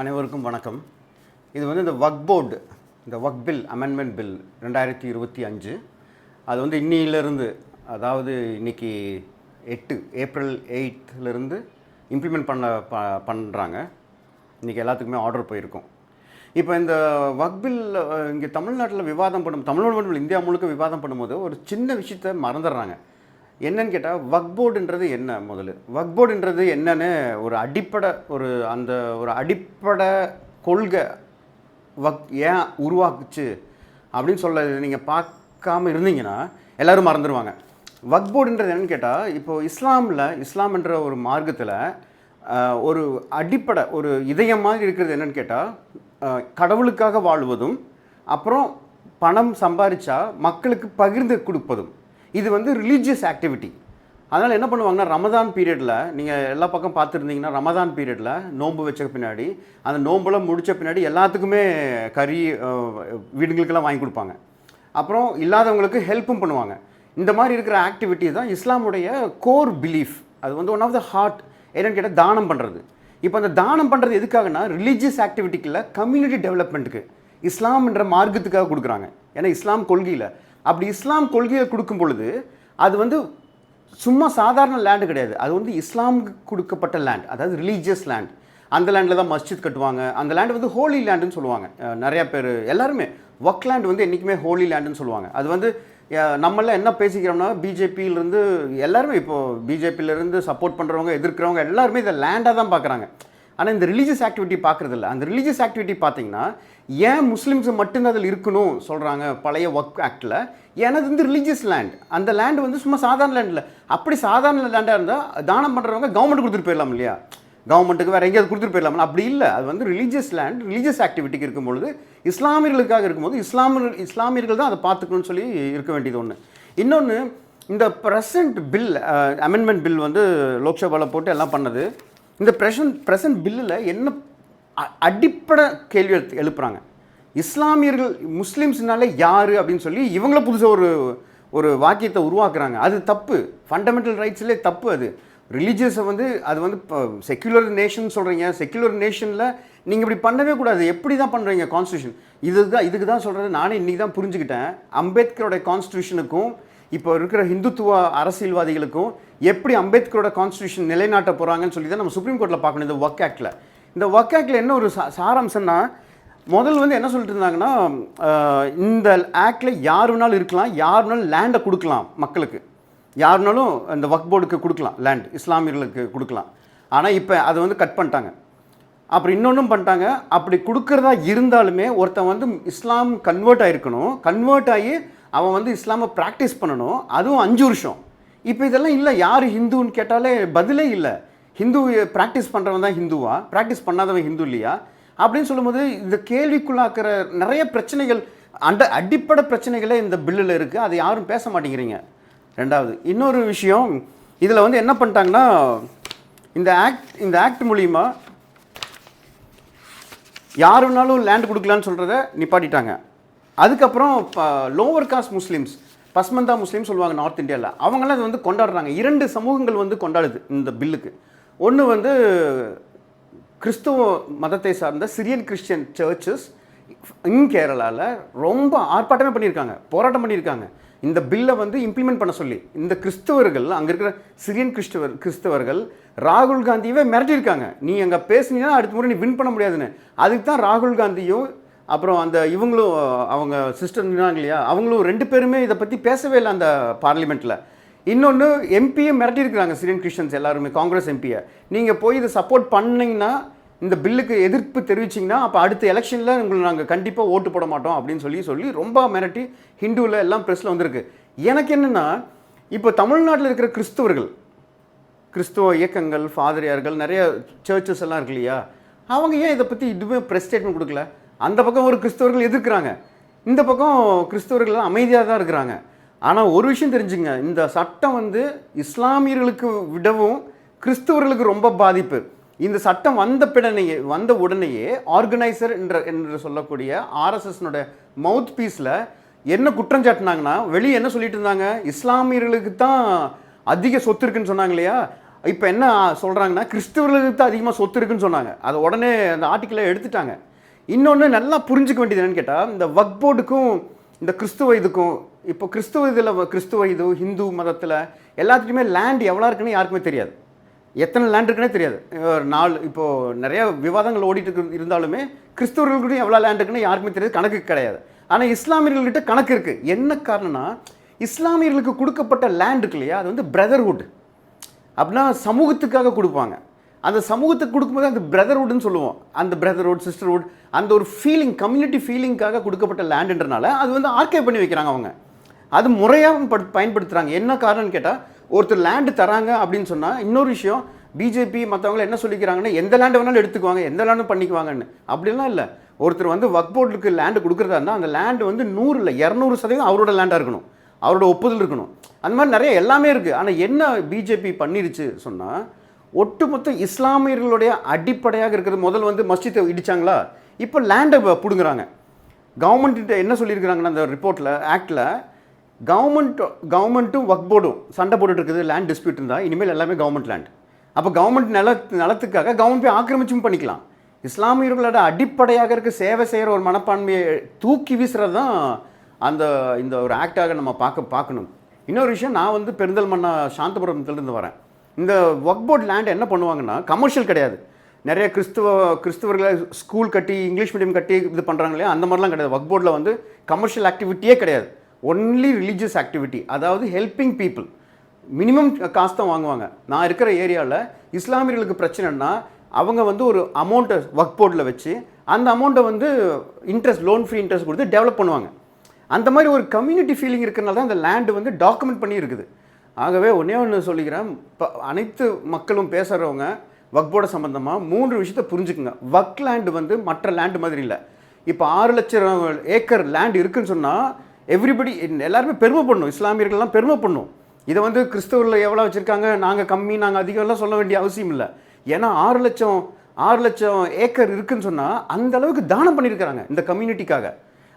அனைவருக்கும் வணக்கம். இது வந்து இந்த வக் போர்டு இந்த ஒர்க் பில் அமெண்ட்மெண்ட் பில் ரெண்டாயிரத்தி இருபத்தி அஞ்சு. அது வந்து இன்னிலிருந்து அதாவது இன்றைக்கி எட்டு ஏப்ரல் எயித்துலேருந்து இம்ப்ளிமெண்ட் பண்ண ப பண்ணுறாங்க இன்றைக்கி எல்லாத்துக்குமே ஆர்டர் போயிருக்கோம். இப்போ இந்த வக் பில் இங்கே தமிழ்நாட்டில் விவாதம் பண்ணும் தமிழ்நாடு மட்டும் இந்தியா முழுக்க விவாதம் பண்ணும்போது ஒரு சின்ன விஷயத்த மறந்துடுறாங்க. என்னன்னு கேட்டால் வக் போர்டுன்றது என்ன முதல்ல? வக் போர்டுன்றது என்னன்னு ஒரு அடிப்படை ஒரு அந்த ஒரு அடிப்படை கொள்கை வக் ஏன் உருவாக்குச்சு அப்படின்னு சொல்ல நீங்கள் பார்க்காம இருந்தீங்கன்னா எல்லோரும் மறந்துடுவாங்க வக் போர்டுன்றது என்னன்னு கேட்டால் இப்போது இஸ்லாமில் இஸ்லாம்ன்ற ஒரு மார்க்கத்தில் ஒரு அடிப்படை ஒரு இதயமாக இருக்கிறது என்னன்னு கேட்டால் கடவுளுக்காக வாழ்வதும் அப்புறம் பணம் சம்பாரிச்சா மக்களுக்கு பகிர்ந்து கொடுப்பதும். இது வந்து ரிலீஜியஸ் ஆக்டிவிட்டி அதனால் என்ன பண்ணுவாங்கன்னா ரமதான் பீரியடில் நீங்கள் எல்லா பக்கம் பார்த்துருந்தீங்கன்னா ரமதான் பீரியடில் நோன்பு வச்ச பின்னாடி அந்த நோம்பெல்லாம் முடித்த பின்னாடி எல்லாத்துக்குமே கறி அஹ், வீடுங்களுக்கெல்லாம் வாங்கி கொடுப்பாங்க. அப்புறம் இல்லாதவங்களுக்கு ஹெல்ப்பும் பண்ணுவாங்க. இந்த மாதிரி இருக்கிற ஆக்டிவிட்டி தான் இஸ்லாமுடைய கோர் பிலீஃப் அது வந்து ஒன் ஆஃப் த ஹார்ட் என்னென்னு கேட்டால் தானம் பண்ணுறது இப்போ அந்த தானம் பண்ணுறது எதுக்காகனா ரிலீஜியஸ் ஆக்டிவிட்டிக்கில் கம்யூனிட்டி டெவலப்மெண்ட்டுக்கு இஸ்லாம்ன்ற மார்க்கத்துக்காக கொடுக்குறாங்க. ஏன்னா இஸ்லாம் கொள்கையில் அப்படி இஸ்லாம் கொள்கையை கொடுக்கும் பொழுது அது வந்து சும்மா சாதாரண லேண்டு கிடையாது. அது வந்து இஸ்லாமுக்கு கொடுக்கப்பட்ட லேண்ட் அதாவது ரிலீஜியஸ் லேண்ட் அந்த லேண்டில் தான் மஸ்ஜித் கட்டுவாங்க. அந்த லேண்ட் வந்து ஹோலி லேண்டுன்னு சொல்லுவாங்க. நிறையா பேர் எல்லாருமே. ஒர்க் லேண்ட் வந்து என்றைக்குமே ஹோலி லேண்டுன்னு சொல்லுவாங்க. அது வந்து நம்மளாம் என்ன பேசிக்கிறோம்னா பிஜேபியிலேருந்து எல்லாருமே இப்போது பிஜேபியிலேருந்து சப்போர்ட் பண்ணுறவங்க எதிர்க்கிறவங்க எல்லாருமே இதை லேண்டாக தான் பார்க்குறாங்க. ஆனால் இந்த ரிலீஜியஸ் ஆக்டிவிட்டி பார்க்குறது இல்லை அந்த ரிலீஜியஸ் ஆக்டிவிட்டி பார்த்தீங்கன்னா ஏன் முஸ்லீம்ஸ் மட்டும்தான் அதில் இருக்கணும் சொல்கிறாங்க பழைய ஒர்க் ஆக்டில் ஏன்னா அது வந்து ரிலீஜியஸ் லேண்ட் அந்த லேண்ட் வந்து சும்மா சாதாரண லேண்ட் இல்லை. அப்படி சாதாரண லேண்டாக இருந்தால் தானம் பண்ணுறவங்க கவர்மெண்ட் கொடுத்துட்டு போயிடலாம் இல்லையா? கவர்மெண்ட்டுக்கு வேறு எங்கேயாவது கொடுத்துட்டு போயிடலாம். அப்படி இல்லை. அது வந்து ரிலீஜியஸ் லேண்ட் ரிலீஜியஸ் ஆக்டிவிட்டிக்கு இருக்கும்பொழுது இஸ்லாமியர்களுக்காக இருக்கும்போது இஸ்லாமியர் இஸ்லாமியர்கள் தான் அதை பார்த்துக்கணும்னு சொல்லி இருக்க வேண்டியது ஒன்று இன்னொன்று இந்த ப்ரெசண்ட் பில் அமெண்ட்மெண்ட் பில் வந்து லோக்சபாவில் போட்டு எல்லாம் பண்ணது இந்த ப்ரெஷன் ப்ரெசன்ட் பில்லில் என்ன அ- அடிப்படை கேள்வி எழுத்து- எழுப்புறாங்க. இஸ்லாமியர்கள் முஸ்லீம்ஸ்னாலே யார் அப்படின்னு சொல்லி இவங்கள புதுசாக ஒரு ஒரு வாக்கியத்தை உருவாக்குறாங்க. அது தப்பு. ஃபண்டமெண்டல் ரைட்ஸ்லே தப்பு அது. ரிலீஜியஸை வந்து அது வந்து இப்போ செக்யுலர் நேஷன் சொல்கிறீங்க செக்யுலர் நேஷனில் நீங்கள் இப்படி பண்ணவே கூடாது. எப்படி தான் பண்ணுறீங்க கான்ஸ்டியூஷன் இதுதான் இதுக்கு தான் சொல்கிறது நானே இன்றைக்கி தான் புரிஞ்சுக்கிட்டேன் அம்பேத்கரோட கான்ஸ்டியூஷனுக்கும் இப்போ இருக்கிற ஹிந்துத்துவ அரசியல்வாதிகளுக்கும் எப்படி அம்பேத்கரோட கான்ஸ்டியூஷன் நிலைநாட்ட போகிறாங்கன்னு சொல்லி தான் நம்ம சுப்ரீம் கோர்ட்டில் பார்க்கணும் இந்த ஒர்க் ஆக்டில் இந்த ஒர்க் ஆக்டில் என்ன ஒரு சாராம்சம்னா முதல் வந்து என்ன சொல்லிட்டு இருந்தாங்கன்னா இந்த ஆக்டில் யார் வேணாலும் இருக்கலாம் யார் வேணாலும் லேண்டை கொடுக்கலாம் மக்களுக்கு. யார் வேணாலும் இந்த ஒர்க் போர்டுக்கு கொடுக்கலாம் லேண்ட் இஸ்லாமியர்களுக்கு கொடுக்கலாம். ஆனால் இப்போ அதை வந்து கட் பண்ணிட்டாங்க. அப்புறம் இன்னொன்றும் பண்ணிட்டாங்க அப்படி கொடுக்குறதா இருந்தாலுமே ஒருத்தன் வந்து இஸ்லாம் கன்வெர்ட் ஆகிருக்கணும் கன்வெர்ட் ஆகி அவன் வந்து இஸ்லாமை ப்ராக்டிஸ் பண்ணணும். அதுவும் அஞ்சு வருஷம். இப்போ இதெல்லாம் இல்லை. யார் ஹிந்துன்னு கேட்டாலே பதிலே இல்லை. ஹிந்து ப்ராக்டிஸ் பண்ணுறவன் தான் ஹிந்துவா? ப்ராக்டிஸ் பண்ணாதவன் ஹிந்து இல்லையா? அப்படின்னு சொல்லும்போது இந்த கேள்விக்குள்ளாக்குற நிறைய பிரச்சனைகள் அந்த அடிப்படை பிரச்சனைகளே இந்த பில்லில் இருக்குது அதை யாரும் பேச மாட்டேங்கிறீங்க. ரெண்டாவது இன்னொரு விஷயம் இதில் வந்து என்ன பண்ணிட்டாங்கன்னா இந்த ஆக்ட் இந்த ஆக்ட் மூலிமா யார் வேணாலும் லேண்ட் கொடுக்கலான்னு சொல்கிறத நிப்பாட்டிட்டாங்க. அதுக்கப்புறம் lower caste Muslims Pasmanda Muslim சொல்லுவாங்க நார்த் இந்தியாவில் அவங்களாம் இது வந்து கொண்டாடுறாங்க. இரண்டு சமூகங்கள் வந்து கொண்டாடுது இந்த பில்லுக்கு. ஒன்று வந்து கிறிஸ்துவ மதத்தை சார்ந்த சிரியன் கிறிஸ்டியன் சர்ச்சஸ் இன் கேரளாவில் ரொம்ப ஆர்ப்பாட்டமே பண்ணியிருக்காங்க. போராட்டம் பண்ணியிருக்காங்க. இந்த பில்லை வந்து இம்ப்ளிமெண்ட் பண்ண சொல்லி இந்த கிறிஸ்தவர்கள் அங்கே இருக்கிற சிரியன் கிறிஸ்தவர் கிறிஸ்தவர்கள் ராகுல் காந்தியவே மிரட்டியிருக்காங்க. நீ அங்கே பேசுனீங்கன்னா அடுத்த முறை நீ வின் பண்ண முடியாதுன்னு. அதுக்கு தான் ராகுல் காந்தியும் அப்புறம் அந்த இவங்களும் அவங்க சிஸ்டர் இல்லையா அவங்களும் ரெண்டு பேருமே இதை பற்றி பேசவே இல்லை அந்த பார்லிமெண்ட்டில் இன்னொன்று எம்பியை மிரட்டியிருக்கிறாங்க சிரியன் கிறிஸ்டியன்ஸ் எல்லாருமே காங்கிரஸ் எம்பியை நீங்கள் போய் இதை சப்போர்ட் பண்ணிங்கன்னா இந்த பில்லுக்கு எதிர்ப்பு தெரிவிச்சிங்கன்னா அப்போ அடுத்த எலெக்ஷனில் உங்களை நாங்கள் கண்டிப்பாக ஓட்டு போட மாட்டோம் அப்படின்னு சொல்லி சொல்லி ரொம்ப மிரட்டி ஹிந்துவில் எல்லாம் ப்ரெஸ்ஸில் வந்திருக்கு. எனக்கு என்னென்னா இப்போ தமிழ்நாட்டில் இருக்கிற கிறிஸ்தவர்கள் கிறிஸ்துவ இயக்கங்கள் ஃபாதரியார்கள் நிறைய சர்ச்சஸ் எல்லாம் இருக்கு இல்லையா அவங்க ஏன் இதை பற்றி இதுவே ப்ரெஸ் ஸ்டேட்மெண்ட் கொடுக்கல? அந்த பக்கம் ஒரு கிறிஸ்தவர்கள் எதிர்க்கிறாங்க. இந்த பக்கம் கிறிஸ்தவர்கள்லாம் அமைதியாக தான் இருக்கிறாங்க. ஆனால் ஒரு விஷயம் தெரிஞ்சுங்க. இந்த சட்டம் வந்து இஸ்லாமியர்களுக்கு விடவும் கிறிஸ்தவர்களுக்கு ரொம்ப பாதிப்பு. இந்த சட்டம் வந்த பிடனையே வந்த உடனேயே ஆர்கனைசர் என்ற என்று சொல்லக்கூடிய ஆர்எஸ்எஸ்னுடைய மவுத் பீஸில் என்ன குற்றம் சாட்டினாங்கன்னா வெளியே என்ன சொல்லிட்டு இருந்தாங்க? இஸ்லாமியர்களுக்கு தான் அதிக சொத்து இருக்குன்னு சொன்னாங்க இல்லையா? இப்போ என்ன சொல்கிறாங்கன்னா கிறிஸ்தவர்களுக்கு தான் அதிகமாக சொத்து இருக்குன்னு சொன்னாங்க. அதை உடனே அந்த ஆர்டிக்கிளை எடுத்துட்டாங்க. இன்னொன்று நல்லா புரிஞ்சுக்க வேண்டியது என்னன்னு கேட்டால் இந்த வக் போர்டுக்கும் இந்த கிறிஸ்துவ இதுக்கும் இப்போ கிறிஸ்துவ இதில் கிறிஸ்துவ இது ஹிந்து மதத்தில் எல்லாத்துலேயுமே லேண்ட் எவ்வளோ இருக்குன்னு யாருக்குமே தெரியாது. எத்தனை லேண்ட் இருக்குன்னே தெரியாது. ஒரு நாலு இப்போது நிறைய விவாதங்கள் ஓடிட்டு இருந்தாலுமே கிறிஸ்தவர்களுக்கிட்டையும் எவ்வளோ லேண்ட் இருக்குன்னு யாருக்குமே தெரியாது கணக்கு கிடையாது. ஆனால் இஸ்லாமியர்கள்கிட்ட கணக்கு இருக்குது என்ன காரணம்னா இஸ்லாமியர்களுக்கு கொடுக்கப்பட்ட லேண்ட் இருக்கு இல்லையா அது வந்து பிரதர்ஹுட் அப்படின்னா சமூகத்துக்காக கொடுப்பாங்க. அந்த சமூகத்துக்கு கொடுக்கும்போது அந்த பிரதர்வுட்னு சொல்லுவோம். அந்த பிரதர்வுட் சிஸ்டர்வுட் அந்த ஒரு ஃபீலிங் கம்யூனிட்டி ஃபீலிங்காக கொடுக்கப்பட்ட லேண்டுன்றனால அது வந்து ஆர்கே பண்ணி வைக்கிறாங்க அவங்க. அது முறையாக படு பயன்படுத்துகிறாங்க என்ன காரணம்னு கேட்டால் ஒருத்தர் லேண்டு தராங்க அப்படின்னு சொன்னால் இன்னொரு விஷயம் பிஜேபி மற்றவங்க என்ன சொல்லிக்கிறாங்கன்னா எந்த லேண்டு வேணாலும் எடுத்துக்குவாங்க எந்த லேண்டும் பண்ணிக்குவாங்கன்னு. அப்படிலாம் இல்லை. ஒருத்தர் வந்து ஒர்க் போர்டுக்கு லேண்டு கொடுக்குறதா இருந்தால் அந்த லேண்டு வந்து நூறு இல்லை இரநூறு சதவீதம் அவரோட லேண்டாக இருக்கணும். அவரோட ஒப்புதல் இருக்கணும். அந்த மாதிரி நிறைய எல்லாமே இருக்குது ஆனால் என்ன பிஜேபி பண்ணிருச்சு சொன்னால் ஒட்டுமொத்த இஸ்லாமியர்களுடைய அடிப்படையாக இருக்கிறது. முதல் வந்து மஸ்ஜித்தை இடித்தாங்களா இப்போ லேண்டை பிடுங்குறாங்க. கவர்மெண்ட்டு என்ன சொல்லியிருக்கிறாங்கன்னா அந்த ரிப்போர்ட்டில் ஆக்டில் கவர்மெண்ட் கவர்மெண்ட்டும் ஒர்க் போர்டும் சண்டை போட்டுட்டு இருக்குது லேண்ட் டிஸ்பியூட் இருந்தால் இனிமேல் எல்லாமே கவர்மெண்ட் லேண்ட் அப்போ கவர்மெண்ட் நில நிலத்துக்காக கவர்மெண்ட் போய் ஆக்கிரமிச்சும் பண்ணிக்கலாம். இஸ்லாமியர்களோட அடிப்படையாக இருக்க சேவை செய்கிற ஒரு மனப்பான்மையை தூக்கி வீசுறது தான் அந்த இந்த ஒரு ஆக்டாக நம்ம பார்க்க பார்க்கணும். இன்னொரு விஷயம் நான் வந்து பெருந்தல்மண்ணா சாந்தபுரத்துலேருந்து வரேன். இந்த ஒர்க் போர்ட் லேண்ட் என்ன பண்ணுவாங்கன்னா கமர்ஷியல் கிடையாது. நிறைய கிறிஸ்துவ கிறிஸ்துவர்களை ஸ்கூல் கட்டி இங்கிலீஷ் மீடியம் கட்டி இது பண்ணுறாங்க இல்லையா? அந்த மாதிரிலாம் கிடையாது. ஒர்க் போர்டில் வந்து கமர்ஷியல் ஆக்டிவிட்டியே கிடையாது. ஒன்லி ரிலீஜியஸ் ஆக்டிவிட்டி அதாவது ஹெல்பிங் பீப்புள் மினிமம் காசு தான் வாங்குவாங்க. நான் இருக்கிற ஏரியாவில் இஸ்லாமியர்களுக்கு பிரச்சனைனா அவங்க வந்து ஒரு அமௌண்ட்டை ஒர்க் போர்டில் வச்சு அந்த அமௌண்ட்டை வந்து இன்ட்ரெஸ்ட் லோன் ஃப்ரீ இன்ட்ரெஸ்ட் கொடுத்து டெவலப் பண்ணுவாங்க. அந்த மாதிரி ஒரு கம்யூனிட்டி ஃபீலிங் இருக்கிறனால தான் அந்த லேண்டு வந்து டாக்குமெண்ட் பண்ணி இருக்குது. ஆகவே ஒன்றே ஒன்று சொல்லிக்கிறேன். இப்போ அனைத்து மக்களும் பேசுகிறவங்க வக்போட சம்மந்தமாக மூன்று விஷயத்தை புரிஞ்சுக்குங்க. வக் லேண்டு வந்து மற்ற லேண்டு மாதிரி இல்லை. இப்போ ஆறு லட்சம் ஏக்கர் லேண்ட் இருக்குன்னு சொன்னால் எவ்ரிபடி எல்லாருமே பெருமை பண்ணும் இஸ்லாமியர்கள்லாம் பெருமை பண்ணணும் இதை வந்து கிறிஸ்தவரில் எவ்வளோ வச்சுருக்காங்க? நாங்கள் கம்மி நாங்கள் அதிகம்லாம் சொல்ல வேண்டிய அவசியம் இல்லை. ஏன்னா ஆறு லட்சம் ஆறு லட்சம் ஏக்கர் இருக்குன்னு சொன்னால் அந்த அளவுக்கு தானம் பண்ணியிருக்கிறாங்க இந்த கம்யூனிட்டிக்காக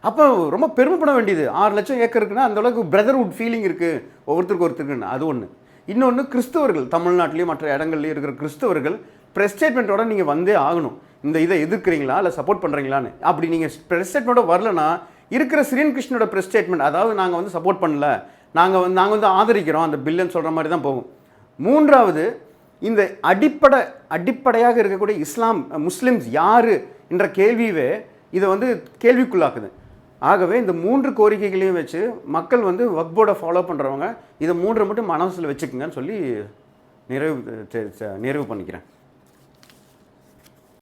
அப்போ ரொம்ப பெருமைப்பட வேண்டியது. ஆறு லட்சம் ஏக்கர் இருக்குன்னா அந்த அளவுக்கு பிரதர்வுட் ஃபீலிங் இருக்குது ஒவ்வொருத்தருக்கு ஒருத்தருக்குன்னு. அது ஒன்று இன்னொன்று கிறிஸ்தவர்கள் தமிழ்நாட்டிலையும் மற்ற இடங்கள்லையும் இருக்கிற கிறிஸ்தவர்கள் ப்ரெஸ் ஸ்டேட்மெண்ட்டோட நீங்கள் வந்தே ஆகணும். இந்த இதை எதிர்க்கிறீங்களா? இல்லை சப்போர்ட் பண்ணுறீங்களான்னு அப்படி நீங்கள் ப்ரெஸ் ஸ்டேட்மெண்ட்டோட வரலனா இருக்கிற சிரியன் கிருஷ்ணனோட ப்ரெஸ் ஸ்டேட்மெண்ட் அதாவது நாங்கள் வந்து சப்போர்ட் பண்ணல. நாங்கள் வந்து நாங்கள் வந்து ஆதரிக்கிறோம். அந்த பில்லுன்னு சொல்கிற மாதிரி தான் போகும். மூன்றாவது இந்த அடிப்படை அடிப்படையாக இருக்கக்கூடிய இஸ்லாம் முஸ்லிம்ஸ் யார் என்ற கேள்வியவே இதை வந்து கேள்விக்குள்ளாக்குது. ஆகவே இந்த மூன்று கோரிக்கைகளையும் வச்சு மக்கள் வந்து வக்போர்டை ஃபாலோ பண்ணுறவங்க இதை மூன்றை மட்டும் மனசில் வச்சுக்கோங்கன்னு சொல்லி நிறைவு நிறைவு பண்ணிக்கிறேன்.